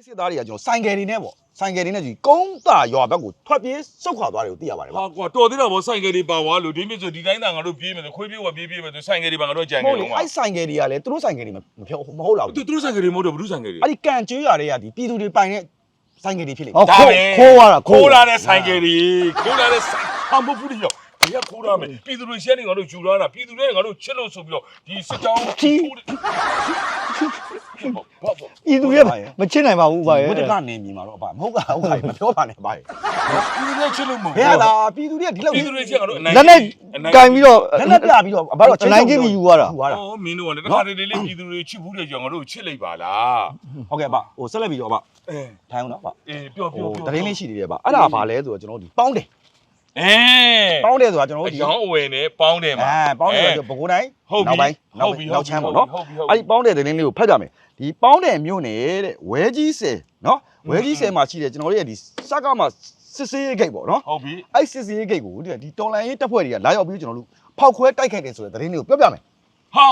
အဲ့စစ်သားတွေကကျွန်တော်ဆိုင်ကယ်တွေနဲ့ပေါ့ဆိုင်ကယ်တွေနဲ့ဒီကုန်းတာရွာဘက်ကိုထွက်ပြေးဆုတ်ခွာသွားတယ်ကိုသိရပါတယ်ဗျဟာကွာတော်သေးတာဗောဆိုင်ကယ်တွေပါသွားလို့ဒီမြစ်ဆိုဒီတိုင်းသာငါတို့ပြေးမယ်ဆိုခွေးပြေးဝပြေးပြေးမယ်ဆိုဆိုင်ကယ်တွေပါငါတို့ကြံမနေဟုတ်လေတော့မှာအဲ့ဆိုင်ကယ်တွေကလည်းသူတို့ဆိုင်ကယ်တွေမဖြောမဟုတ်လားသူသူတို့ဆိုင်ကယ်တွေမဟုတ်တော့ဘူးဆိုင်ကယ်တွေ အဲ့ဒီကန်ကျွေးရွာတွေကဒီပြည်သူတွေပိုင်တဲ့ဆိုင်ကယ်တွေဖြစ်လေဟောခိုးခိုးရတာခိုးလာတဲ့ဆိုင်ကယ်တွေခိုးလာတဲ့ဆိုင်ဟာမဟုတ်ဘူးလေရောဘယ်ကခိုးလာမယ်ပြည်သူတွေရှက်နေငါတို့ယူလာတာပြည်သူတွေငါတို့ချစ်လို့ဆိုပြီးတော့ဒီစစ်တောင်းခိုးတယ် ဘာဘာဤသူရဲ့မချစ်နိုင်ပါဘူးဗျာဝတ်တကနေမြင်မှာတော့အပါမဟုတ်ကဟုတ်ကဲ့မပြောပါနဲ့ပါရဲ့ပြည်သူတွေချစ်လို့မဟုတ်ဘယ်လာပြည်သူတွေကဒီလောက်ပြည်သူတွေချစ်ငါတို့အနိုင်လက်နဲ့ကင်ပြီးတော့လက်လက်ပြပြီးတော့အဘတော့နိုင်ချင်းပြီးယူသွားတာယူသွားတာအော်မင်းတို့ကလည်းတစ်ခါတည်းလေးပြည်သူတွေချစ်ဘူးတဲ့ကြောင့်ငါတို့ချစ်လိုက်ပါလားဟုတ်ကဲ့အဘဟိုဆက်လက်ပြီးတော့အဘအဲထိုင်အောင်နော်အဘအေးပြောဟိုပြောပြောတရင်လေးရှိသေးတယ်ဗျအဲ့ဒါဘာလဲဆိုတော့ကျွန်တော်တို့ဒီပေါင်းတယ် အဲပေါင်းတယ်ဆိုတာကျွန်တော်အတို့ဒီရောင်းအဝယ်နဲ့ပေါင်းတယ်မှာအဲပေါင်းတယ်ဆိုတော့ဘကိုးတိုင်းဟုတ်ပြီနောက်ပိုင်းဟုနောက်တ်ပြီနောက်ချမ်းပေါ့နော်ဟုတ်ပြီဟုတ်အဲ့ပြီဒီပေါင်းတဲ့သတင်းလေးကိုဖတ်ကြမယ်ဒီပေါင်းတဲ့မြို့နယ်တဲ့ဝဲကြီးဆယ်နော်ဝဲကြီးဆယ်မှာရှိတယ်ကျွန်တော်တို့ရဲ့ဒီစက်ကမှာစစ်စေးရေးဂိတ်ပေါ့နော်ဟုတ်ပြီအဲ့စစ်စေးရေးဂိတ်ကိုဒီတော်လန်ရေးတပ်ဖွဲ့တွေကလာရောက်ပြီးကျွန်တော်တို့ဖောက်ခွဲတိုက်ခိုက်တယ်ဆိုတဲ့သတင်းလေးကိုပြောပြမယ်ဟာ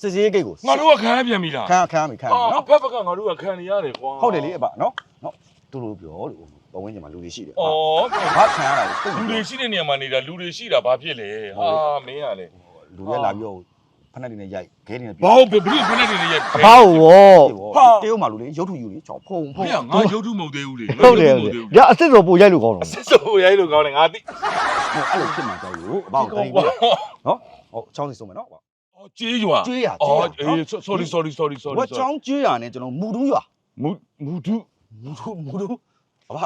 စစ်စေးရေးဂိတ်ကိုငါတို့ကခံရပြန်ပြီလားခံရခံရပြီခံရပြီဟာနော်အဖက်ဖက်ကငါတို့ကခံနေရတယ်ကွာဟုတ်တယ်လေအဘနော်နော်သူတို့ပြောလို့ ဘဝင်းကျင်မှာလူတွေရှိတယ်ဩဘာခံရတာလဲလူတွေရှိတဲ့နေရာမှာနေတာလူတွေရှိတာဘာဖြစ်လဲဟာမင်းရလေလူတွေလာပြီးတော့ဖက်နဲ့တွေနဲ့ရိုက်ခဲတွေနဲ့ဘာဟုတ်ဘယ်ဘယ်ဖက်နေနေရဲ့အဖောက်ဝေါဟာတေးဦးမှာလူတွေရုပ်ထုယူတွေချောင်းဖုံဖုံဖေငါရုပ်ထုမဟုတ်သေးဘူးလေဟုတ်တယ်ဟုတ်တယ်ရအစ်စ်တော်ပို့ရိုက်လို့ကောင်းတော့စစ်စိုးရိုင်းလို့ကောင်းတယ်ငါသိဟိုအဲ့လိုဖြစ်မှာကြောက်လို့အဘောက်တိုင်းပြီနော်ဟုတ်ချောင်းစီဆုံးမယ်နော်အော်ကြေးရွာကျွေးရအော်ကျွေးရအေး sorry sorry sorry sorry ဝတ်ချောင်းကျွေးရနဲ့ကျွန်တော်မူတူးရွာမူမူတုမူတူးမူတူး အဘ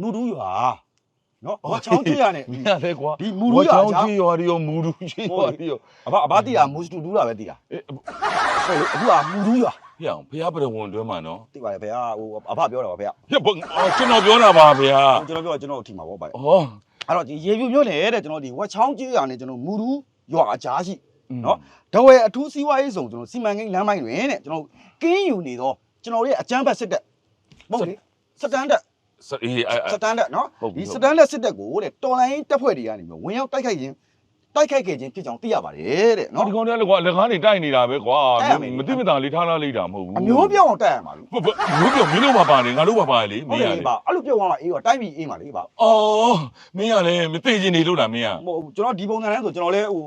မူတူးရွာနော်ဝတ်ချောင်းကျွေးရနဲ့မင်းရလေကွာဒီမူတူးရွာချောင်းချောင်းကြေးရွာတွေရောမူတူကြေးရွာတွေရောအဘအဘတီးတာမူတူးတာပဲတီးတာအေးဟုတ်လေအခုကမူတူးရွာဖျောင်းဖျားပရဝန်တွဲမှာနော်တိပါတယ်ဗျာဟိုအဘပြောတာပါဗျာဟဲ့ဘအော်ကျွန်တော်ပြောတာပါဗျာကျွန်တော်ပြောကျွန်တော်ထီမှာပေါ့ဗျာဩအဲ့တော့ဒီရေပြူမျိုးနဲ့တဲ့ကျွန်တော်ဒီဝတ်ချောင်းကျွေးရနဲ့ကျွန်တော်မူတူးရွာအကြားရှိနော်ဒဝဲအထူးစီးပွားရေးဆောင်ကျွန်တော်စီမံကိန်းလမ်းပိုင်းတွင်တဲ့ကျွန်တော်ကင်းယူနေတော့ကျွန်တော်တို့ရဲ့အကြမ်းဖက်စစ်တပ်ဟုတ်လေစတန်ဒတ်စ အေးအဲ့ စတန်ဒတ်နော်ဟုတ်ပြီဒီဟုတ်ပြီစတန်ဒတ်စစ်တပ်ကိုတဲ့တော်လိုင်းတပ်ဖွဲ့တွေကနေပြီးဝင်ရောက်တိုက်ခိုက်ခြင်းတိုက်ခိုက်ခဲ့ခြင်းဖြစ်ကြောင်းသိရပါတယ်တဲ့နော်နော်ဒီကောင်တွေကလည်းကွာလက်ကားနေတိုက်နေတာပဲကွာတိုက်ရမယ် မသိမသာလေးထားလားလေးတာမဟုတ်ဘူးအမျိုးပြောင်းအောင်တိုက်ရမှာလို့ဘဘမျိုးပြောမင်းတို့ပါပါတယ်ငါတို့ပါပါလေမဟုတ်င်းရတယ်လေလေပါအဲ့လိုပြောင်းသွားမှာအေးတော့တိုက်ပြီးအေးမှာလေပါအော်မင်းရလေမသိချင်နေလို့လားမင်းရဟိုကျွန်တော်ဒီပုံစံနဲ့ဆိုကျွန်တော်လည်းဟို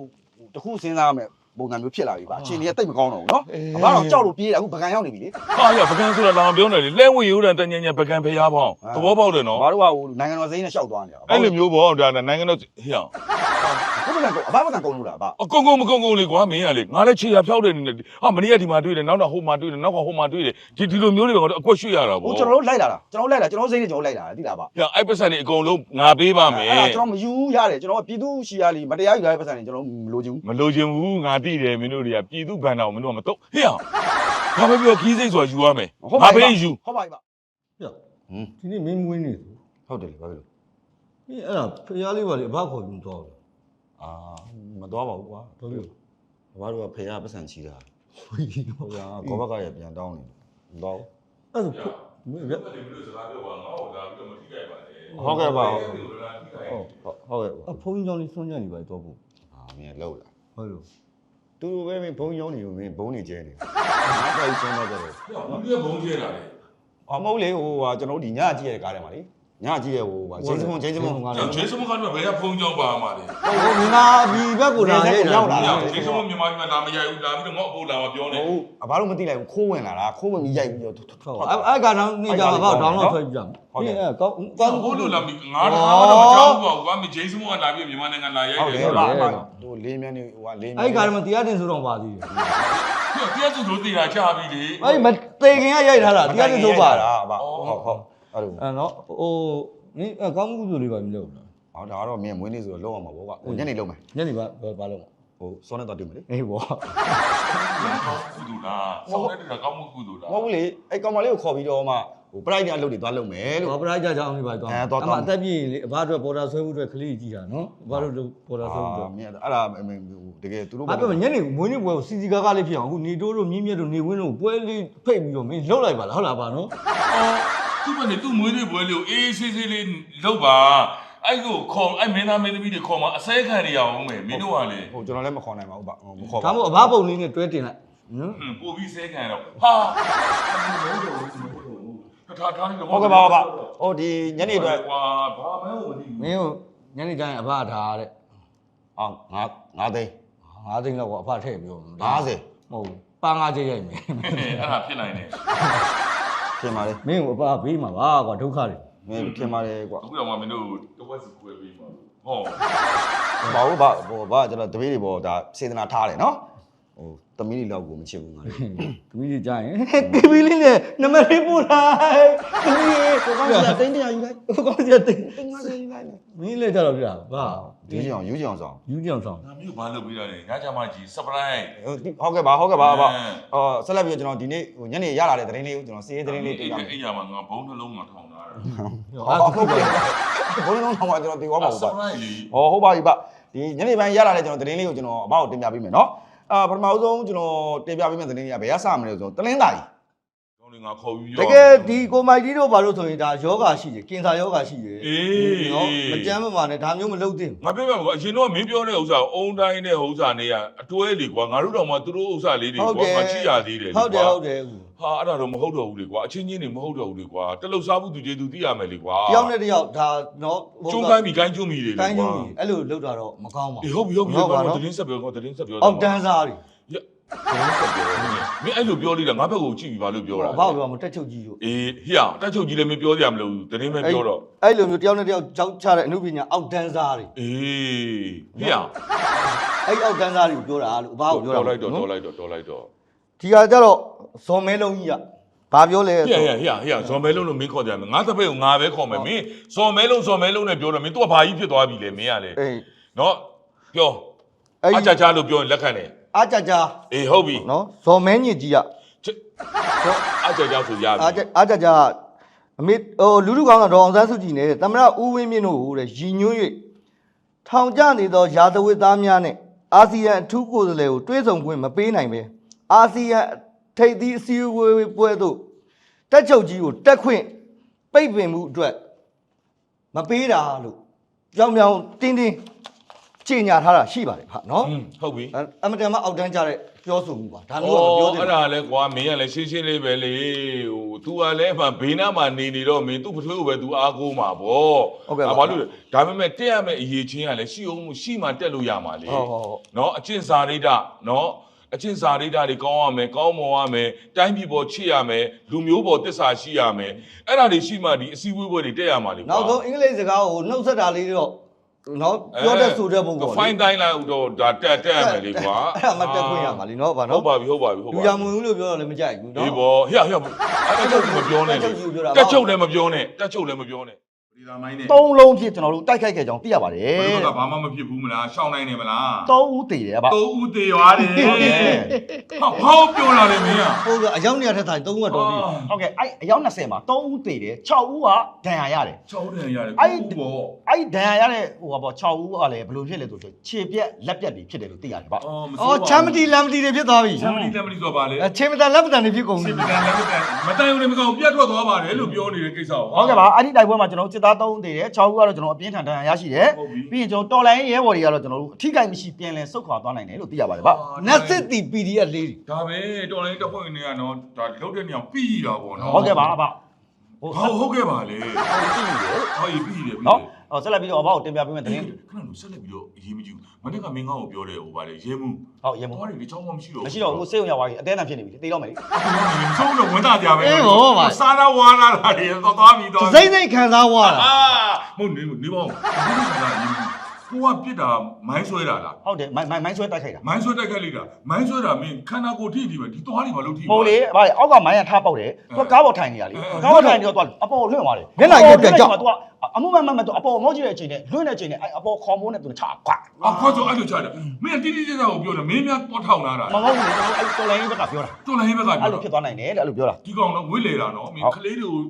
တခုစဉ်းစားရမယ် ပုံစံမျိုးဖြစ်လာပြီပါအချိန်ကြီးတိတ်မကောင်းတော့ဘူးနော်အဘတော့ကြောက်လို့ပြေးတယ်အခုပကံရောက်နေပြီလေဟာရပကံဆိုတာလာပြောနေလေလဲဝင်ရိုးတန်တညညပကံဖျားပေါင်းသဘောပေါက်တယ်နော်ဘာတို့ကဟိုနိုင်ငံတော်စိမ်းနဲ့ရှောက်သွားနေတာအဲ့လိုမျိုးပေါ့ဒါနိုင်ငံတော်ဟေ့အောင်ဘုပကံကအဘပကံကုန်လို့လားအဘအကုန်ကုန်မကုန်ကုန်လေကွာမင်းရလေငါလည်းခြေရဖြောက်တယ်နေဟာမနေ့ကဒီမှာတွေ့တယ်နောက်တော့ဟိုမှာတွေ့တယ်နောက်ကဟိုမှာတွေ့တယ်ဒီဒီလိုမျိုးတွေကတော့အကွက်ရွှေ့ရတာဟိုပေါ့ကျွန်တော်တို့လိုက်လာတာကျွန်တော်လိုက်လာကျွန်တော်စိတ်နဲ့ကျွန်တော်လိုက်လာတာသိလားဗျဟဲ့အဲ့ပတ်စံနေအကုန်လုံးငါပေးပါမယ်အဲ့ဒါကျွန်တော်မယူရတယ်ကျွန်တော်ပြည်သူရှိရလီမတရားယူရတဲ့ပတ်စံတွေကျွန်တော်မလိုချင်ဘူးမလိုချင်ဘူးငါသိတယ်မင်းတို့တွေကပြည်သူဘန်တော်မင်းတို့ကမတော့ဟေ့အောင်ဘာပဲပြောခီးစိတ်ဆိုတာယူရမယ်ငါပေးယူ ဟုတ်ပါပြီဗျပြဟွန်းဒီနေ့မင်းမွေးနေသူဟုတ်တယ်လေဘာဖြစ်လို့အေးအဲ့ဒါဖျားလေးပါလေအဘခေါ်ပြီးတော့တယ်အာမသွားပါဘူးကွာဘာလို့ဘာတို့ကဖေရပတ်စံချီတာဝီးဟုတ်ကကောဘကရပြန်တောင်းနေမသွားဘူးအဲ့ဒါမင်းဗျဒီလိုစကားပြောပါငါ့ကိုဒါပြီးတော့မထိခိုက်ပါနဲ့ဟုတ်ကဲ့ပါဟုတ်ဟုတ်လားထိခိုက်ဟုတ်ကဲ့အဖုန်းကြီးကြောင့်လေးစွန့်ကြနေပါတော့ဘူးအာမင်းလောက်လာဟုတ်လို့ တူတူပဲမင်းဘုံရုံးနေလို့မင်းဘုံနေကျဲနေငါတိုက်ဆုံးတော့ကြတယ်ဘူးဒီကဘုံကျဲတာလေအမဟုတ်လေဟိုဟာကျွန်တော်တို့ဒီညကြည့်ရတဲ့ကားထဲမှာလေ ညကြည့်ရဟိုဟာဂျေစုံဂျေစုံကျွန်တော်ဂျေဆုမကတော့ဘယ်ကဘုံကြောင်းပါမှာလဲဟိုမြန်မာပြည်ဘက်ကိုလာရဲ့ရောက်လာဂျေဆုမမြန်မာပြည်မှာလာမရိုက်ဘူးလာပြီးတော့ငေါ့အဖို့လာမပြောနေဟုတ်အဘာလို့မသိလိုက်ဘူးခိုးဝင်လာတာခိုးဝင်ပြီးရိုက်ပြီးတော့ဟုတ်အဲ့အဲ့ကတော့နေကြမှာပေါ့ဒေါင်းလော့ထွက်ကြမှာဟုတ်ကဲ့ကောင်းကောင်းဟိုလိုလာပြီးငါတခါတော့မကြောက်ဘူးကွာမဂျေဆုမကလာပြီးမြန်မာနိုင်ငံလာရိုက်ဟုတ်တတယ်ယ်ပါပါတို့လေးမြန်းနေဟိုဟာလေးမြန်းအဲ့ကတော့မတရားတင်ဆိုတော့ပါသေးတယ်ပြည့်စုံတို့တည်တာချပြီးလေအဲ့မတေခင်ကရိုက်ထားတာတရားတင်ဆိုပါလားပါဟုတ်ဟုတ် အဲ့လိုအဲ့နော်ဟိုနင်းကောင်းမှုစုလေးပါမလုပ်ဘူးဟောဒါကတော့မင်းမွေးနေ့ဆိုတော့လောက်အောင်ပါဘောကဟိုညနေလုံးမယ်ညနေပါဘာလုပ်ဟိုစောနဲ့တော့တွေ့မယ်လေအေးဘောကုသိုလ်လားဆောင်းတဲ့တကောင်းမှုကုသိုလ်လားမဟုတ်ဘူးလေအဲ့ကောင်မလေးကိုခေါ်ပြီးတော့မှဟိုပရိုက်တဲ့အလုပ်တွေသွားလုပ်မယ်လို့ဘာပရိုက်ကြကြအောင်လေးပါတော့အဲသွားသွားအမအသက်ပြည့်လေအဘအတွက်ပေါ်တာဆွဲမှုအတွက်ကလေးကြည့်တာနော်အဘတို့ပေါ်တာဆွဲမှုအတွက်မင်းအဲ့ဒါတကယ်သူတို့ဘာပြောမညနေမွေးနေ့ပွဲကိုစီစီကားကားလေးဖြစ်အောင်အခုနေတိုးတို့မြင်းမြတ်တို့နေဝင်းတို့ပွဲလေးဖိတ်ပြီးတော့မင်းလှုပ်လိုက်ပါလားဟုတ်လားပါနော် အော်သူ့မနဲ့သူ့မွေးနေ့ပွဲလေးကိုအေးဆေးဆေးလေးလုပ်ပါအဲ့ကိုခေါ်အဲ့မင်းသားမင်းသမီးတွေခေါ်မှာအစဲခံရအောင်မယ်မင်းတို့ကလေဟိုကျွန်တော်လည်းမခေါ်နိုင်ပါဘူးဗျမခေါ်ဒါပါမို့အဘပုံလေးနဲ့တွဲတင်လိုက်နော်ပို့ပြီးစဲခံရတော့ဟာထားထားနေတော့ဟုတ်ကဲ့ပါဟုတ်ပါဟိုဒီညနေအတွက်ကွာဘာမှမဟုတ်ဘူးမင်းတို့ညနေတိုင်းအဖထားတဲ့အော်ငါငါသိန်းငါးသိန်းလောက်ကအဖထည့်ပြော50မဟုတ်ဘူးပါငါးကျရိုက်မယ်အဲ့ဒါဖြစ်နိုင်တယ် ပြင်ပါလေမင်းကိုအဖဘေးမှာပါကွာဒုက္ခတွေမင်းပြင်ပါလေကွာအခုတော့မှမင်းတို့တဝက်စီခွဲပေးပါဟောဘာလို့ဘာဟိုဘာကျွန်တော်တပည့်တွေပေါ်ဒါစေတနာထားတယ်နော် ဟိုတမီးတွေလောက်ကိုမချစ်ဘူးငါလေသမီးကြီးကြားရင်ကေဘီလေးနဲ့နံပါတ်လေးပို့လိုက်သမီးရေကိုကောင်းစီတိန်းတရားယူလိုက်ကိုကောင်းစီတင်50ယူလိုက်မင်းလည်းကြတော့ပြတာဗာယူကြအောင်ယူကြအောင်ဆောင်ယူကြောင်ဆောင်ငါမျိုးဘာလုပ်ပြီးတော့လဲညချမကြီး surprise ဟုတ်ကဲ့ပါဟုတ်ကဲ့ပါပါအဲအော်ဆက်လက်ပြီးတော့ကျွန်တော်ဒီနေ့ဟိုညနေရလာတဲ့သတင်းလေးကိုကျွန်တော်စီးရေးသတင်းလေးတင်ပြမယ်အဲ့ရမှာငါဘုံနှလုံးမှာထောင်ထားတာဟုတ်ဟုတ်ကဲ့ဘုန်းလုံးထောင်မှာကျွန်တော်တင်သွားမှာပေါ့ပါ surprise လေဟောဟုတ်ပါပြီပါဒီညနေပိုင်းရလာတဲ့ကျွန်တော်သတင်းလေးကိုကျွန်တော်အမကိုတင်ပြပေးမယ်နော် အာပထမဦးဆုံးကျွန်တော်တင်ပြပေးမယ့်သတင်းလေးကဘယ်ကစမလဲဆိုတော့တလင်းသားကြီးကော င်းလေငါခေါ်ပြီးတရောကယ်ဒီကိုမိုက်တီတို့ဘာလို့ဆိုရင်ဒါယောဂရှိတယ်ကင်ဆာယောဂရှိတယ်အေးနော်မကြမ်းမမာနဲ့ဒါမျိုးမလုပ်သင့်ဘူးငါပြောပြမှာကွာအရင်တော့မင်းပြောတဲ့ဥစ္စာအုံတိုင်းတဲ့ဥစ္စာနေရအတွဲလေကွာငါတို့တော့မှသူတို့ဥစ္စာလေးတွေဟုတ်ကွာတယ်ငါချိရသေးတယ်ဟုတ်တယ်ဟုတ်တယ်ဦးဟာအဲ့ဒါတော့မဟုတ်တော့ဘူးလေကွာအချင်းချင်းတွေမဟုတ်တော့ဘူးလေကွာတလုတ်စားဘူးသူကျေသူသိရမယ်လေကွာတယောက်နဲ့တယောက်ဒါနော်ကျုံးကိုင်းပြီကိုင်းကျုံးပြီလေတိုင်းကွာကြီးအဲ့လိုလုပ်တာတော့မကောင်းပါဘူးအေးဟုတ်ပြီဟုတ်ပြီဟုတ်ပါကွာနော်သတင်းဆက်ပြောကွာသတင်းဆက်ပြောအောက်တန်းစားတွေသတင်းဆက်ပြော မင်းအဲ့လိုပြောလိတာငါဘက်ကိုကြည့်ပြီးပါလို့ပြောတာဘာလို့ပြောမတက်ချုပ်ကြီးတို့အေးဟိယတက်ချုပ်ကြီးလည်းမပြောကြရမလို့သတင်းပဲပြောတော့အဲ့လိုမျိုးတယောက်နဲ့တယောက်ကြောက်ချတဲ့အမှုပညာအောက်တန်းစားတွေအေးဟိယအဲ့အောက်တန်းစားတွေကိုပြောတာလို့ဘာကိုပြောတာတော်လိုက်တော့တော်လိုက်တော့တော်လိုက်တော့ဒီဟာကြတော့ဇော်မဲလုံးကြီးကဘာပြောလဲဟိယဟိယဟိယဟိယဇော်မဲလုံးလို့မင်းခေါ်ကြမယ်ငါတပည့်ကိုငါပဲခေါ်မယ်မင်းဇော်မဲလုံးဇော်မဲလုံးနဲ့ပြောတော့မင်းသူကဘာကြီးဖြစ်သွားပြီလဲမင်းကလေအေးနော်ပြောအဲ့အချာချာလို့ပြောရင်လက်ခံတယ် အားကြကြအေးဟုတ်ပြီနော်ဇော်မဲညစ်ကြီးကအချာချာဆိုရပြီအားကြအားကြကြအမေဟိုလူလူကောင်းတော့ဒေါအောင်ဆန်းစုကြည်နဲ့သမရဦးဝင်းမြင့်တို့ဟိုတဲ့ရည်ညွှန်း၍ထောင်ကျနေသောရာဇဝတ်သားများနဲ့အာဆီယံအထူးကိုယ်စားလှယ်ကိုတွဲဆောင်ခွင့်မပေးနိုင်ပဲအာဆီယံထိပ်သီးအစည်းအဝေးပွဲသို့တက်ချုပ်ကြီးကိုတက်ခွင့်ပိတ်ပင်မှုအတွက်မပေးတာလို့ကြောင်ကြောင်တင်းတင်း ကြေညာထားတာရှိပါတယ်ဟာနော် อืมဟုတ်ပြီ အဲ့အမတန်မှအောက်တန်းကြတဲ့ပြောဆိုမှုပါဒါ ဩ မျိုးကမပြောသင့် အဲ့ ဘူး ဒါလဲကွာမင်းကလည်းရှင်းရှင်းလေးပဲလေဟို तू ကလည်းမှဘေးနားမှာနေနေတော့မင်း तू ပထွေးကိုပဲ तू အားကိုးမှာဗော ဟုတ်ကဲ့ပါ ဘာလို့လဲဒါပေမဲ့တက်ရမယ့်အရေးချင်းကလည်းရှိအောင်ရှိမှတက်လို့ရမှာလေ ဟုတ်ဟုတ်ဟုတ် နော်အချင်းစာရိတ္တနော်အချင်းစာရိတ္တတွေကောင်းရမယ်ကောင်းမွန်ရမယ်တိုင်းပြည်ပေါ်ချစ်ရမယ်လူမျိုးပေါ်တစ္ဆာရှိရမယ်အဲ့ဒါတွေရှိမှဒီအစည်းအဝေးပွဲတွေတက်ရမှာလေကွာ နောက်ဆုံးအင်္ဂလိပ်စကားကိုနှုတ်ဆက်တာလေးတော့ နော်ပြောတဲ့ဆိုတဲ့ပုံပေါ့ဖိုင်းတိုင်းလိုက်တော့ဒါတက်တက်ရမယ်လေကွာအဲ့ဒါမှတက်ခွင့်ရပါလीနော်ဗာဟုနော်တ်ပါပြီဟုတ်ပါပြီဟုတ်လူပါရပြီမဝင်ဘူးလို့ပြောတော့လည်းမကြိုက်ဘူးနော်ဒီဘောဟဲ့ဟဲ့တက်ချုပ်လည်းမပြောနဲ့တက်ချုပ်ကြီးကိုပြောတာတက်ချုပ်လည်းမပြောနဲ့တက်ချုပ်လည်းမပြောနဲ့ ဒီသားမိုင်းနဲ့သုံးလုံးဖြစ်ကျွန်တော်တို့တိုက်ခိုက်ခဲ့ကြောင်းသိရပါတယ်ဘယ်တော့ကဘာမှမဖြစ်ဘူးမလားရှောင်းနိုင်နေမလားသုံးဦးတည်တယ်ဗျတိုးဦးသေးသွားတယ်ဟာဟောပြောလာတယ်မင်းอ่ะဟိုကအရောက်နေရတဲ့ထိုင်သုံးခုတော့ပြီဟုတ်ကဲ့အဲ့အယောက်20မှာ3ဦးတည်တယ်6ဦးကဒဏ်ရာရတယ်ချောင်းတယ်ရတယ်အဲ့ကိုဘောအဲ့ဒဏ်ရာရတဲ့ဟိုပါပေါ့6ဦးကလည်းဘယ်လိုဖြစ်လဲဆိုတော့ခြေပြက်လက်ပြက်တွေဖြစ်တယ်လို့သိရတယ်ဗျအော်မအော်ချမ်းမတီလမ်မတီတွေဖြစ်သွားပြီချမ်းမတီလက်မတီဆိုပါလေအဲချေမတန်လက်မတန်တွေဖြစ်ကုန်စပြီင်ပကံလည်းမတန်မတန်ဦးလည်းမကောင်းပြတ်ထွက်သွားပါတယ်လို့ပြောနေတဲ့ကိစ္စကိုဟုတ်ကဲ့ပါအဲ့ဒီတိုက်ပွဲမှာကျွန်တော်တို့စစ်သား3ဦးတည်တယ်6ဦးကတော့ကျွန်တော်အပြင်းထန်ဒဏ်ရာရရှိတယ်ဟုတ်ပြီပြီးရင်ကျွန်တော်တော်လိုင်းရဲဘော်တွေကတော့ကျွန်တော်တို့အထိကိမရှိပြန်လဲဆုတ်ခွာသွားနိုင်တယ်လို့သိရပါတယ်ဗျနတ်စစ်တီ PDF လေးတွေဒါပဲတော်လိုင်းတပ်ဖွဲ့နေရတော့ဒါလောက်တဲ့နေအောင်ပြီးတာပေါ့နော်ဟုတ်ကဲ့ပါဗျဟိုဟောဟုတ်ကဲ့ပါလေပြီးတယ်ဟောပြီးပြီးတယ်ပြီးနော် ဟောဆက်လက်ပြီးတော့အဘောက်တင်ပြပေးမယ်တယ်တင်းခဏလို့ဆက်လက်ပြီးတော့အရေးမကြီးဘူးမနေ့ကမင်းကောင်းကိုပြောတယ်ဟိုပါလေရဲမှုဟုတ်ရေမို့တော်တယ်လေချောင်းမရှိတော့မရှိတော့ဘူးစိတ်ဝင်ရောက်သွားပြီအသေးအံဖြစ်နေပြီတေးတော့မယ်လေဆုံးတော့ဝန်သားကြပဲအေးဟောပါစားရဝါလာတာတွေတော့သွားပြီးတော့စိမ့်စိမ့်ခံစားသွားတာအာမဟုတ်နေနေပါဦး ကိုကပြစ်တာမိုင်းဆွဲတာလားဟုတ်တယ်မိုင်းမိုင်းမိုင်းဆွဲတိုက်ခိုက်တာမိုင်းဆွဲတက်ခဲ့လိုက်တာမိုင်းဆွဲတာမင်းခန္ဓာကိုယ်ထိထိပဲဒီသွားတွေမလုပ်ထိမဟုတ်လေဗါလေအောက်ကမိုင်းကထားပေါက်တယ်သူကကားပေါ်ထိုင်နေရလေကားပေါ်ထိုင်နေတော့သူကအပေါ်လွင့်သွားတယ်သူကအမှုမမှန်မှန်သူအပေါ်ငေါ့ကြည့်တဲ့အချိန်နဲ့လွင့်တဲ့အချိန်နဲ့အဲ့အပေါ်ခေါ်မိုးနဲ့သူချခွတ်အခေါ်ဆိုအဲ့လိုချတယ်မင်းတိတိကျကျကိုပြောတယ်မင်းများတော့ထောင်လာတာမဟုတ်ဘူးလေကျွန်တော်အဲ့တော်လိုင်းဘက်ကပြောတာတော်လိုင်းဘက်ကအဲ့လိုဖြစ်သွားနိုင်တယ်တဲ့အဲ့လိုပြောတာဒီကောင်တော့ဝိလေတာနော်မင်းကလေးတွေကို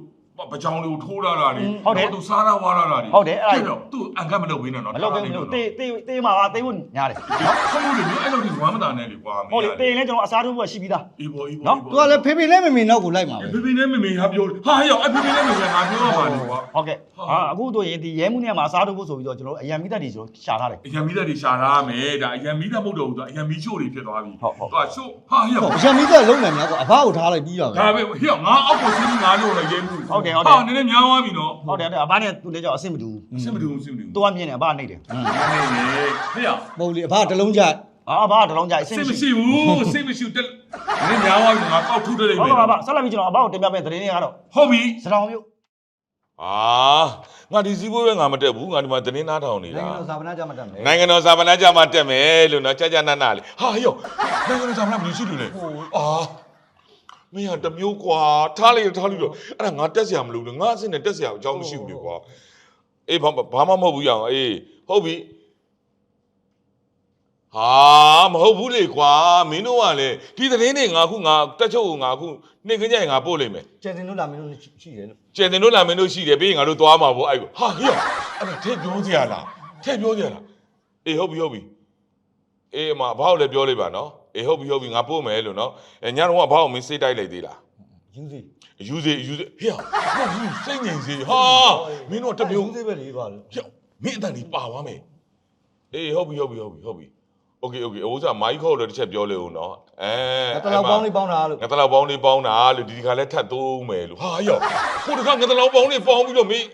ပကြောင်လေးကိုထိုးလာတာလေဟုတ်တယ်သူစားတာဝါလာတာလေဟုတ်တယ်အဲ့ဒါတော့သူအန်ကတ်မလုပ်ဘဲနဲ့နော်မလုပ်ဘူးမလုပ်တေးတေးတေးမှာကတေးဖို့ညားတယ်ဟုတ်လို့လေအဲ့လိုဒီဝမ်းမတာနဲ့လေကွာဟုတ်လေတေးလည်းကျွန်တော်အစားထိုးဖို့ရှိပြီးသားအေးပေါ်အေးပေါ်နော်သူကလည်းဖေဖေနဲ့မေမေနောက်ကိုလိုက်မှာပဲဖေဖေနဲ့မေမေဟာပြောဟာဟဲ့ရောက်အဖေဖေနဲ့မေမေငါပြောရပါလေကွာဟုတ်ကဲ့ဟာအခုတို့ရင်ဒီရဲမှုနဲ့မှာအစားထိုးဖို့ဆိုပြီးတော့ကျွန်တော်အရန်မိသက်တွေကျွန်တော်ရှာထားတယ်အယံမီးသားတွေရှာထားမယ်ဒါအယံမီးသားမဟုတ်တော့ဘူးသူအယံမီးချို့တွေဖြစ်သွားပြီဟုတ်ဟုတ်သူကချို့ဟာဟဲ့ရောက်ဟိုရမီးကလုံးနေများကွာအဖကိုထားလိုက်ပြီးတော့ပဲဒါပဲဟဲ့ရောက်ငါအောက်ကိုဆင်းပြီးငါလို့လည်းရဲမှုဟုတ်တယ်ဟုတ်တယ်ဟာနည်းနည်းများသွားပြီနော်ဟုတ်တယ်အဲ့ဒါအဘနဲ့သူလည်းကြောက်အဆင်မတူဘူးအဆင်မတူဘူးအဆင်မတူဘူးသူကမြင်တယ်အဘကနေတယ်နေနေဟဲ့ရောက်မဟုတ်လေအဖကတလုံးကြအာအဘကတလုံးကြအဆင်စိတ်မမရှိရှိဘူးစိတ်မရှိဘူးတက်နည်းများသွားပြီငါကောက်ထုတယ်လေဟုတ်ပါပါဆက်လက်ပြီးကျွန်တော်အဘကိုတင်ပြမယ့်သတင်းတွေကတော့ဟုတ်ပြီစတောင်မျိုးအာငါဒီစီးပွားရေးငါမတက်ဘူးငါဒီမှာတင်းနားထောင်နေနိုတာင်ငံတော်ဇာပနာကြမှာတက်မယ်နိုင်ငံတော်စာပနာကြမှာတက်မယ်လို့နော်ကြာကြာနာနာလေးဟာယောနိုင်ငံတော်စာပနာဘယ်လိုရှိလို့လဲအာ မင်းကတမျိုးကွာထားလိုက်ထားလိုက်တော့အဲ့ဒါငါတက်စရာမလိုဘူးငါအစ်စ်နဲ့တက်စရာအကြောင်းမရှိဘူးလေကွာအေးဘာဘာမှမဟုတ်ဘူးရအောင်အေးဟုတ်ပြီဟာမဟုတ်ဘူးလေကွာမင်းတို့ကလည်းဒီသတင်းတွေငါခုငါတက်ချုပ်ကိုငါခုနေ့ခင်းကျရင်ငါပို့လိုက်မယ်ကျန်တင်တို့လာမင်းတို့ရှိတယ်လို့ကျန်တင်တို့လာမင်းတို့ရှိတယ်ပြီးရင်ငါတို့သွားမှာပေါ့အဲ့ကိုဟာဟေ့အဲ့ဒါထည့်ပြောစရာလားထည့်ပြောစရာလားအေးဟုတ်ပြီဟုတ်ပြီအေးအမဘာလို့လဲပြောလိုက်ပါနော် အေးဟုတ်ပြီဟုတ်ပြီငါပို့မယ်လို့နော်အဲညတော့ကဘာလို့မင်းစိတ်တိုက်လိုက်သေးလား ယူစီ ယူစေယူစေဟေ့ဟုတ်ဘူးစိတ်ငြိမ်စေဟာမင်းတို့တမျိုး ယူစီပဲလေးပါလို့ ဟေ့မင်းအတန်ဒီပါသွားမယ်အေးဟုတ်ပြီဟုတ်ပြီဟုတ်ပြီဟုတ်ပြီโอเคโอเคအိုးစားမိုက်ခေါ်လို့တစ်ချက်ပြောလေဦးနော်အဲ တလောက်ပေါင်းလေးပေါင်းတာလို့ ငါတလောက်ပေါင်းလေးပေါင်းတာလို့ဒီဒီခါလဲထပ်သုံးမယ်လို့ဟာရောက်ကိုတခါငါတလောက်ပေါင်းလေးပေါင်းပြီးတော့မင်း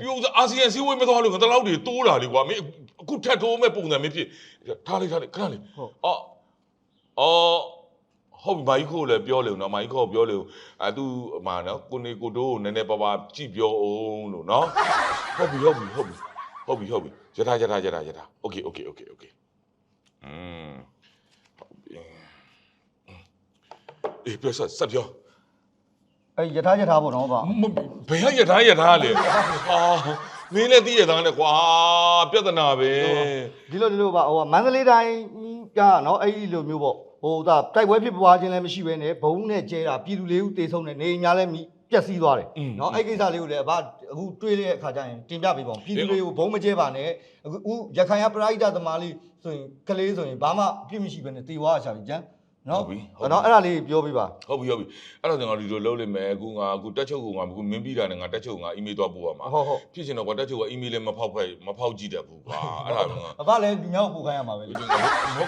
ဒီဥစားအာဆီယံစီးဝေးမသွားလို့ငါတလောက်တွေတိုးတာလေကွာမင်းအခုထပ်တိုးမဲ့ပုံစံမျိုးဖြစ်ထားလိုက်ထားလိုက်ခဏလေးအော် အော်ဟုတ်ပြီမိုက်ခိုးလည်းပြောလေဦးနော်မိုက်ခိုးပြောလေဦးအဲသူအမနော်ကိုနေကိုတိုးကိုနည်းနည်းပါးပါကြည့်ပြောအောင်လို့နော်ဟုတ်ပြီဟုတ်ပြီဟုတ်ပြီဟုတ်ပြီဟုတ်ပြီရထားရထားရထားရထားโอเคโอเคโอเคโอเคอืมဟုတ်ပြီအေးပြောဆက်ဆက်ပြော အဲယထာယထာပေါ့နော်ဗျ မဘယ်ကရထားရထားလဲဟာမင်းလည်းသိရသားနဲ့ကွာပြဿနာပဲ ဒီလိုဒီလိုပါဟိုမန္တလေးတိုင်း ကနော်အဲ့ဒီလိုမျိုးပေါ့ဟိုဒါတိုက်ပွဲဖြစ်ပွားခြင်းလည်းမရှိဘဲနဲ့ဘုံနဲ့ကျဲတာပြည်သူလေးဦးတေဆုံးတယ်နေညာလည်းမိပျက်စီးသွားတယ်နော်အဲ့ကိစ္စလေးကိုလည်းအဘအခုတွေးတဲ့အခါကျရင်တင်ပြပေးပါဦးပြည်သူလေးကိုဘုံမကျဲပါနဲ့အခုရခိုင်ရပရိဒသမားလေးဆိုရင်ကလေးဆိုရင်ဘာမှပြစ်မရှိဘဲနဲ့တေဝါရှာပြီကျန် နော်နော်အဲ့ဒါလေးပြောပြပါဟုတ်ပြီဟုတ်ပြီအဲ့တော့ကျွန်တော်ဒီလိုလုပ်လိမ့်မယ်အခုငါအခုတက်ချုပ်ကငါအခုမင်းပြီးတာနဲ့ငါတက်ချုပ်ကငါအီးမေးလ်သွားပို့ရမှာဟုတ်ဟုတ်ဖြစ်ချင်တော့ကွာတက်ချုပ်ကအီးမေးလ်လည်းမဖောက်ဖက်မဖောက်ကြည့်တတ်ဘူးကွာအဲ့ဒါကငါအဘလည်းဒီမြောက်ပို့ခိုင်းရမှာပဲလေ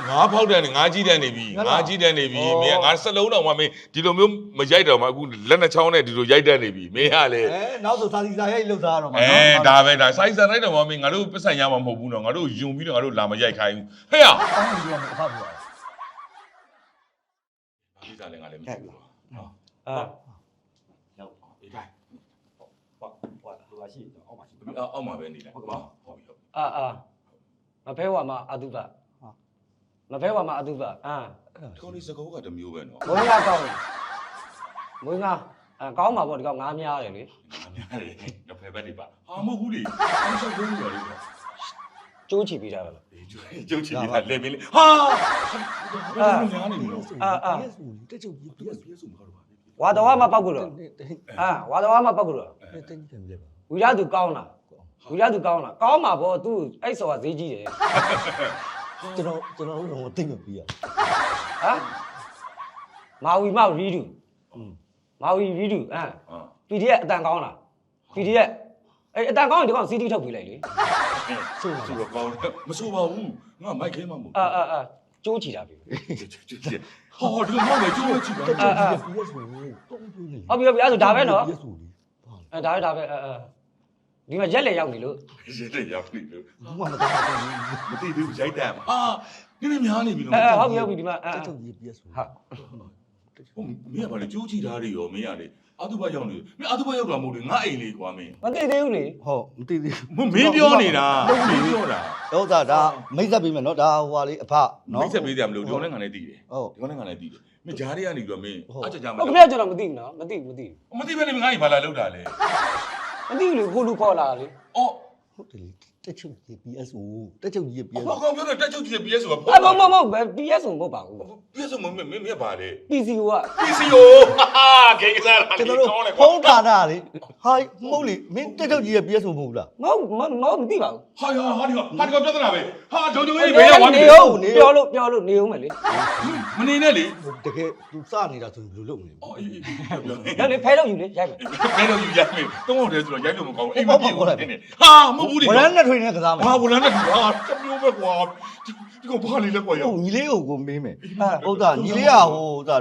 ငါဖောက်တယ်နဲ့ငါကြည့်တယ်နေပြီငါကြည့်တယ်နေပြီမင်းကငါစလုံးတော့မှမင်းဒီလိုမျိုးမရိုက်တော့မှအခုလက်နှစ်ချောင်းနဲ့ဒီလိုရိုက်တတ်နေပြီမင်းကလေအဲနောက်ဆိုစာစီစာရိုက်လှုပ်စားရတော့မှာအဲနော်ဒါပဲဒါစိုက်စံလိုက်တော့မှမင်းငါတို့ပတ်စံရမှာမဟုတ်ဘူးနော်ငါတို့ယုံပြီးတော့ငါတို့လာမရိုက်ခိုင်းဘူးဟဲ့ရ အောင်းပြီးတော့အဖပြောဒီစား လည်းငါလည်းမရှိဘူးနော်အာရောက်အေးတိုင်းဟိုဟိုဟိုရှိအောက်မှာရှိအောက်မှာပဲနေလိုက်ဟုတ်ပါဟုတ်ပြီဟုတ်ပြီအာအာမဖဲဝါမအတုပမဖဲဝါမအတုပအာဒီကောင်လေးစကောကတစ်မျိုးပဲနော်မွေးငါကောင်းတယ်မွေးငါအဲကောင်းမှာပေါ့ဒီကောင်ငါးများတယ်လေငါများတယ်တစ်ဖက်ဘက်နေပါဟာမဟုတ်ဘူးလေအဆောက်ဘုံရော်လေး ကျိုးချီပြီးတာပဲအေးကျုပ်ကျုပ်ချီနေတာလေမင်းလေးဟာအာညာနေပြီနော်အာအာတက်ချုပ်ပြီးသူကပြေးစုမဟုတ်ပါဘူးဝါတော်ဝါမပောက်ကြတော့အာဝါတော်ဝါမပောက်ကြတော့တက်ကြီးတယ်လေပါဝီရသူကောင်းလားဝီရသူကောင်းလားကောင်းမှာပေါ့ तू အဲ့ဆောကဈေးကြီးတယ်ကျွန်တော်ကျွန်တော်တို့တော့သိမပြီးရဟမ်မာဝီမရီဒူမာဝီရီဒူအာ ဟာ PDF အတန်ကောင်းလား PDF အဲ့အတန်ကောင်းရင်ဒီကောင် CD ထုတ်ပြီးလိုက်လေဆိုတော့ကောင်းတယ်မဆိုပါဘူးငါမိုက်ခဲမှာမဟုတ်အာအာအာကျိုးချီတာပြီဟောဒီကောင်လည်းကျိုးချီပါအာအာ PS ကိုတုံးပြနေဟုတ်ပြီဟုတ်ပြီအဲ့ဒါဆိုဒါပဲနော် PS ကိုလေအဲဒါပဲဒါပဲအဲအဲဒီမှာရက်လေရောက်နေလို့ရတဲ့ရောက်ပြီလို့ဘာမှမတော်ဘူးမသိသေးဘူးရိုက်တယ်ဟာနည်းနည်းများနေပြီနော်အဲဟုတ်ပြီဟုတ်ပြီဒီမှာအဲတက်ချုပ်ပြီး PS ကိုဟာဟုတ်မင်းကဘာလဲကျိုးချီသားတွေရောမင်းကလေ အတုပရောက်နေမင်းအတုပရောက်တာမဟုတ်လေငါအိမ်လေးကွာမင်းမသိသေးဘူးလေဟုတ်မသိသေးမမင်းပြောနေတာမင်းပြောတာတော့ဒါဒါမိတ်ဆက်ပေးမယ်နော်ဒါဟိုဟာလေးအဖနော်မိတ်ဆက်ပေးတယ်မလို့ဒီကောင်နဲ့ငါလည်းတည်တယ်ဟုတ်ဒီကောင်နဲ့ငါလည်းတည်တယ်မင်းဂျားတွေကနေပြီးတော့မင်းအကြကြမဟုတ်လို့ကဲ့ကျွန်တော်မသိဘူးနော်မသိဘူးမသိဘူးမသိဘဲနဲ့ငါ့ဘာလာလောက်တာလဲမသိဘူးလေကိုလူခေါ်လာလေအော်ဟုတ်တယ်လေ တက်ချုပ်ကြီး PSO တက်ချုပ်ကြီးဘာ PSO ကောင်ပြောတဲ့တက်ချုပ်ကြီး PS ဆိုတာအဲ့မမမမ PS မဟုတ်ပါဘူး PS မမင်းမင်းပါလေ PCO က PCO ဟာဂိမ်းစားတာကျွန်တော်တို့ဖုန်းဌာနလေဟာမဟုတ်လေမင်းတက်ချုပ်ကြီးရဲ့ PSO မဟုတ်လားမဟုတ်မမဟုတ်မသိပါဘူးဟာဟာဟာဒီကဟာဒီကပြဿနာပဲဟာဂျုံဂျုံလေးဘေးရောက်သွားပြီနေဟုတ်ပြောလို့ပြောလို့နေဦးမယ်လေမနေနဲ့လေတကယ်သူစနေတာဆိုရင်ဘယ်လိုလုပ်မလဲအော်အေးအေးပြောနေဒါလေဖဲတော့ယူလေရိုက်မယ်ဘယ်တော့ယူရမလဲတုံးဟုတ်တယ်ဆိုတော့ရိုက်လို့မကောင်းဘူးအိမ်မပြေဘူးနေနေဟာမဟုတ်ဘူးလေဝရမ်းနဲ့ထွေနဲ့ကစားမယ်ဘာဘူးလဲနဲ့ဟာတမျိုးပဲကွာဒီကောင်ဘာလေးလဲကွာရောဟုတ်ညီလေးကိုကိုမေးမယ်ဟုတ်တာညီလေးကဟိုဒါ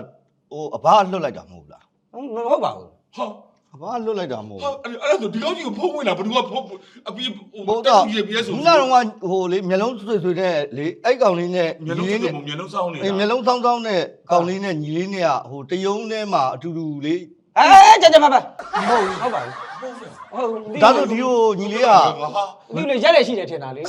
ဟိုအဘလွတ်လိုက်တာမဟုတ်လားမဟုတ်ပါဘူးဟာအဘလွတ်လိုက်တာမဟုတ်ဟာအဲ့အဲ့ဒါဆိုဒီကောင်ကြီးကိုဖုံးဝင်လာဘယ်သူကဖုံးအပြီးဟိုဘူးတက်တော့ကြီးရဲ့ PS ဆိုခုနကတော့ဟိုလေမျက်လုံးဆွေဆွေနဲ့လေအဲ့ကောင်လေးနဲ့မျက်လုံးလေးစုံနဲ့မျက်လုံးစောင်းနေအေးမျက်လုံးဆောင်းဆောင်းနဲ့ကောင်လေးနဲ့ညီလေးနဲ့ကဟိုတယုံထဲမှာအတူတူလေအဲကြကြပါပါမဟုတ်ဟုတ်ပါဘူးဟုတ် ဒါဆိုဒီကိုညီလေးကဟာဒီလေရက်လက်ရှိတယ်ထင်တာလေရ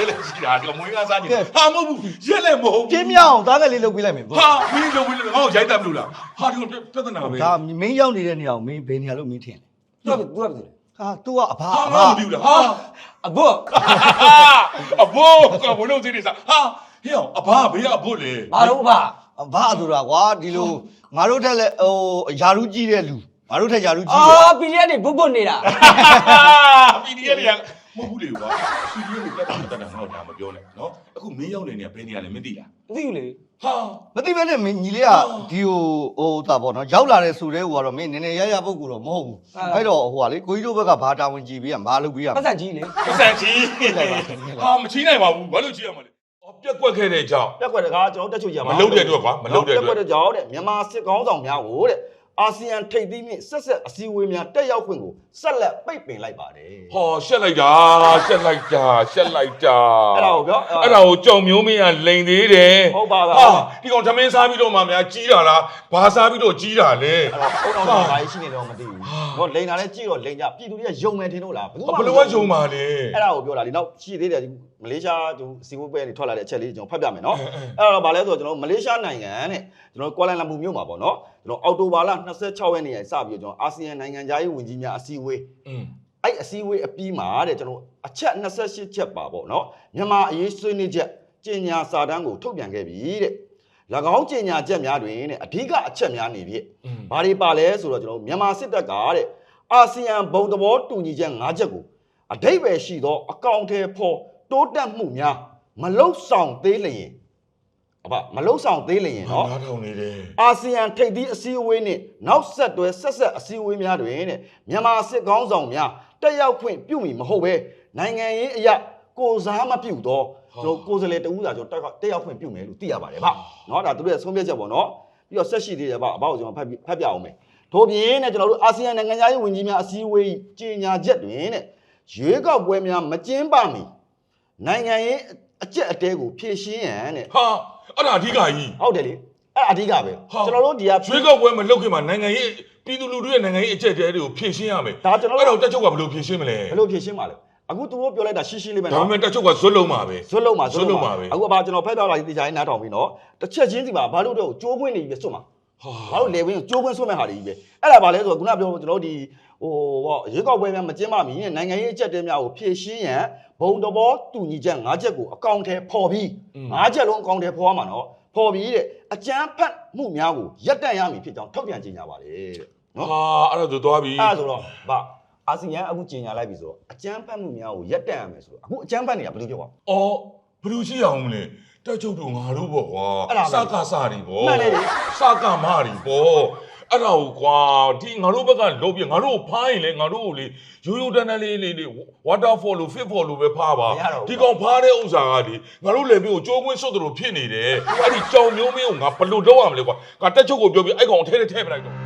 က်လက်ရှိတာဒီမွေးကားစားနေဟာမဟုတ်ဘူးရက်လက်မဟုတ်ပြင်းမြောင်သားငယ်လေးလုပ်ပေးလိုက်မယ်ဟာမင်းလုံးမင်းလုံးဟောရိုက်တယ်မလို့လားဟာဒီပြဿနာပဲဒါမင်းရောက်နေတဲ့နေရာကိုမင်းဘယ်နေရာလို့မင်းထင်လဲသူကသူကသူဟာ तू ကအဘဟာအမဘမပြီးဘူးလားဟာအဘောအဘိုးကဘလို့သိနေစားဟာဟေ့အဘဘေးကအဘိုးလေဘာလို့ပါအဘဆိုတာကွာဒီလိုငါတို့ထက်လည်းဟိုယာရုကြီးတဲ့လူ ငါတို့ထက်ယာရုကြီးအာတယ် PDF တွေဘုတ်ဘုတ်နေတာပီဒီရဲ့နေရာမဟုတ်ဘူးလေကွာပီဒီရဲ့တက်တာတက်တာငါ့ကိုဒါမပြောနဲ့နော်အခုမင်းရောက်နေနေဘယ်နေရာလဲမသိလားမသိဘူးလေဟာ မသိဘဲနဲ့မင်းညီလေးကဒီဟိုဟိုတာပေါ့နော်ရောက်လာတဲ့ဆိုတဲ့ဟိုကတော့မင်းနည်းနည်းရရပုတ်ကူတော့မဟုတ်ဘူးအဲ့တော့ဟိုကလေကိုကြီးတို့ဘက်ကဘာတာဝန်ကြည့်ပေးရမာလုပ်ပေးရပတ်စံကြီးလေပစံချီဟာမချီနိုင်ပါဘူးဘာလို့ချီရမှာလဲအော်ပြက်ကွက်ခဲ့တဲ့အကြောင်းပြက်ကွက်တကားကျွန်တော်တက်ချုပ်ရမလုပ်တဲ့အတွက်ကွာမလုပ်တဲ့အတွက် ပြက်ကွက်တဲ့ကြောင့်တဲ့မြန်မာစစ်ကောင်းဆောင်များကိုတဲ့ အာဆီယံထိပ်သီးနှင့်ဆက်ဆက်အစည်းအဝေးများတက်ရောက်ခွင့်ကိုဆက်လက်ပိတ်ပင်လိုက်ပါတယ်ဟောရှက်လိုက်တာရှက်လိုက်တာရှက်လိုက်တာအဲ့ဒါကိုပြောအဲ့ဒါကိုကြောင်မျိုးမင်းကလိန်သေးတယ်ဟုတ်ပါပါဟာဒီကောင်သမင်းစားပြီးတော့မှများကြီးတာလားဘာစားပြီးတော့ကြီးတာလဲအဲ့တော့ဘုံတော်ကဘာရှိနေတော့မသိဘူးဟောလိန်တာလည်းကြည့်တော့လိန်ကြပြည်သူတွေကယုံမယ်ထင်လို့လားဘယ်သူဘယ်လိုကယုံပါလဲအဲ့ဒါကိုပြောတာဒီနောက်ရှိသေးတယ်ဒီမလေးရှားသူစီဝေးပွဲကနေထွက်လာတဲ့အချက်လေးကျွန်တော်ဖတ်ပြမယ်နော်အဲ့တော့ဗာလဲဆိုတော့ကျွန်တော်မလေးရှားနိုင်ငံနဲ့ကျွန်တော်ကွာလာလမ်ပူမြို့မှာပေါ့နော် ကျွန်တော်အောက်တိုဘာလ26ရက်နေ့ရစပြီးတော့ကျွန်တော်အာဆီယံနိုင်ငံသားရေးဝန်ကြီးများအစည်းအဝေးအဲ့အစည်းအဝေးအပြီးမှာတဲ့ကျွန်တော်အချက်28ချက်ပါပေါ့နော်မြန်မာအရေးဆွေးနွေးချက်ကျင်ညာစာတမ်းကိုထုတ်ပြန်ခဲ့ပြီတဲ့၎င်းကျင်ညာချက်များတွင်တဲ့အဓိကအချက်များနေဖြစ်ဘာတွေပါလဲဆိုတော့ကျွန်တော်မြန်မာစစ်တပ်ကတဲ့အာဆီယံဘုံသဘောတူညီချက်၅ချက်ကိုအဓိပ္ပာယ်ရှိသောအကောင့်ထဲပေါ်တိုးတက်မှုများမလုံဆောင်သေးလျင် အဖမလုံဆောင်သေးလျင်နော်နားထောင်နေတယ်အာဆီယံထိပ်သီးအစည်းအဝေးနဲ့နောက်ဆက်တွဲဆက်ဆက်အစည်းအဝေးများတွင်တဲ့မြန်မာစစ်ကောင်းဆောင်များတက်ရောက်ခွင့်ပြုမီမဟုတ်ပဲနိုင်ငံရေးအရာကိုစားမပြုတော့ကျွန်တော်ကိုယ်စလဲတူးစာကျွန်တော်တက်ရောက်ခွင့်ပြုမယ်လို့သိရပါတယ်ဗျနော်ဒါသူတို့ရဲ့ဆုံးဖြတ်ချက်ပေါ့နော်ပြီးတော့ဆက်ရှိသေးတယ်ဗျအပေါ့ကျွန်တော်ဖတ်ဖတ်ပြအောင်မယ်ထို့ပြင်နဲ့ကျွန်တော်တို့အာဆီယံနိုင်ငံရေးဝန်ကြီးများအစည်းအဝေးကြီးညာချက်တွင်တဲ့ရွေးကောက်ပွဲများမကျင်းပမီနိုင်ငံရေး အကျက်အတဲကိုဖြည့်ရှင်းရန်တဲ့ဟာအဲ့ဒါအဓိကကြီးဟုတ်တယ်လေအဲ့ဒါအဓိကပဲဟာကျွန်တော်တို့ဒီကရွှေကောက်ပွဲမလုပ်ခင်မှာနိုင်ငံရေးပြည်သူလူထုရဲ့နိုင်ငံရေးအကျက်တဲတွေကိုဖြည့်ရှင်းရမယ်ဒါကျွန်တော်တို့အဲ့တော့တက်ချုပ်ကဘယ်လိုဖြည့်ရှင်းမလဲဘယ်လိုဖြည့်ရှင်းပါလဲအခုသူတို့ပြောလိုက်တာရှင်းရှင်းလေးပဲဒါပေနော်မဲ့တက်ချုပ်ကဇွတ်လုံးပါပဲဇွတ်လုံးမှာဇွတ်လုံးပါပဲအခုအပါကျွန်တော်ဖက်ပြောက်လာဒီကြားရင်းနားထောင်ပြီးနော်တစ်ချက်ချင်းစီပါဘာလို့တော့ကြိုးပွင့်နေပြီပဲစွတ်မှာဟာဘာလို့လေဝင်းကြိုးပွင့်စွတ်မဲ့ဟာတွေကြီးပဲအဲ့ဒါဘာလဲဆိုတော့ခုနပြောကျွန်တော်တို့ဒီဟိုဟောရေကောက်ပွဲများမကျင်းပမီနဲ့နိုင်ငံရေးအချက်တဲများကိုဖြည့်ရှင်းရန်ဘုံတဘောတူညီချက်၅ချက်ကိုအကောင့်ထဲပေါ်ပြီး၅ချက်လုံးအကောင့်ထဲပေါ်ရမှာနော်ပေါ်ပြီးတဲ့အကြမ်းဖက်မှုများကိုရပ်တန့်ရမည်ဖြစ်ကြောင်းထုတ်ပြန်ကြေညာပါတယ်တဲ့နော်ဟာအဲ့ဒါဆိုသွားပြီအဲ့ဒါဆိုတော့ဗာအာဆီယံအခုကြေညာလိုက်ပြီဆိုတော့အကြမ်းဖက်မှုများကိုရပ်တန့်ရမယ်ဆိုတော့အခုအကြမ်းဖက်နေတာဘယ်လိုပြောပါအော်ဘယ်လိုရှိအောင်မလဲတက်ချုပ်တို့ငါတို့ပေါ့ကွာအဲ့ဒါပဲစကားစားတွေပေါ့မှန်တယ်လေစကားမတွေပေါ့ အဲ့ဒါကိုကွာဒီငါတို့ဘက်ကလုံးပြငါတို့ကိုဖားရင်လေငါတို့ကိုလေရိုးရိုးတန်းတန်းလေးလေးလေး waterfall လို့ fit fall လို့ပဲဖားပါမရတော့ဘူးဒီကောင်ဖားတဲ့ဥစ္စာကဒီငါတို့လည်းပြီးကိုကြိုးကွင်းစွတ်တယ်လို့ဖြစ်နေတယ်အဲ့ဒီကြောင်မျိုးမင်းကိုငါဘယ်လိုလုပ်ရမလဲကွာငါတက်ချုပ်ကိုပြောပြီးအဲ့ကောင်ထဲထဲထဲပလိုက်တော့